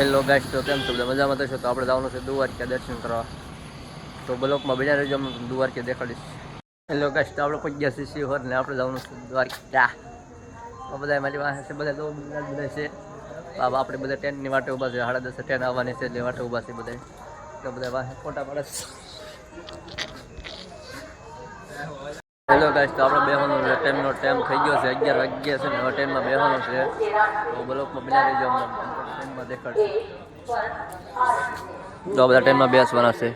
Hello guys તો કેમ છો? બધા મજામાં થશો તો આપણે જવાનું છે દુવારકા દર્શન કરવા. તો બ્લોકમાં બીજા રહેજો, અમે તમને દેખાડીશ. હેલો ગાઈસ તો આપણે પગ્યા ગયા છીએ હોર ને આપણે જવાનું છે દ્વારકા. તો બધા મારી પાસે છે બધા તો બધા છે. આપણે બધા ટ્રેનની વાટે ઊભા છે, સાડા દસે ટ્રેન આવવાની છે એટલે વાટે ઊભા છે બધા તો બધા પાસે ફોટા પડે હેલો ગાઈસ તો આપણે બેહવાનું છે. ટ્રેનનો ટાઈમ થઈ ગયો છે, અગિયાર વાગ્યા છે ને હવે ટ્રેનમાં બેહવાનું છે. તો બ્લોકમાં બિના રહેજો અમને ટ્રેનમાં દેખાડશે. તો બધા ટ્રેનમાં બેસવાના છે.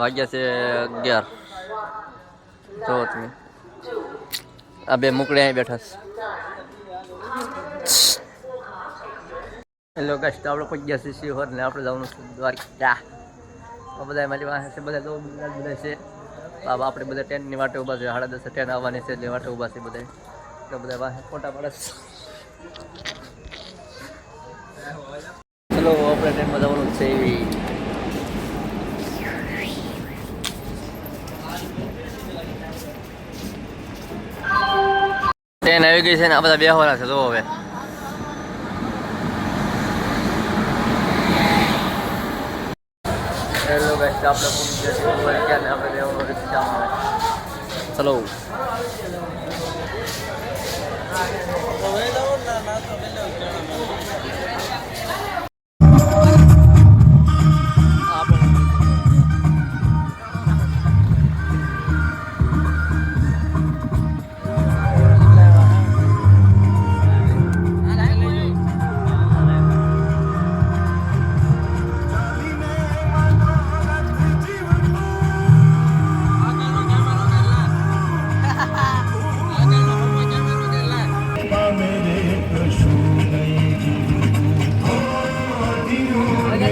વાગ્યા છે અગિયાર. જો તમે. આ બે મુકડે અહીં બેઠા છે. હેલો ગાઈસ તો આપણે પહોંચી ગયા છીએ શિહોર ને આપણે જવાનું છે દ્વારકા. તો બધા મારી પાસે છે બધા તો બધા છે. બાબ આપણે બધા ની વાટે ઊભા છે. સાડા દસે ટ્રેન આવવાની છે એટલે વાટે ઊભા છે બધા. તો બધા વાહે ફોટા પાડે ચલો, આપણે ટ્રેનમાં જવાનું છે ટ્રેન આવી ગઈ છે ને, આ બધા બેહવાના છે જો હવે. ગાઈસ આપણે પૂરી ગયા છીએ દ્વારકા ને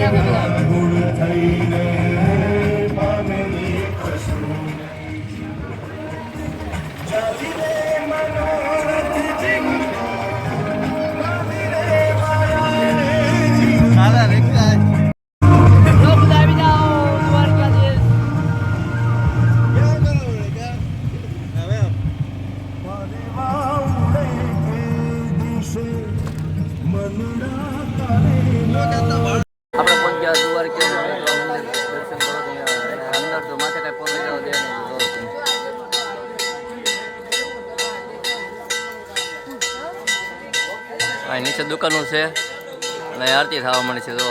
આપણે બેહવાનું રિક્ષામાં ચલો દ્વારકા દર્શન કરો અંદર તો માથે કાંઈ પગ જવા નીચે દુકાનો છે અને આરતી થવા મળી છે તો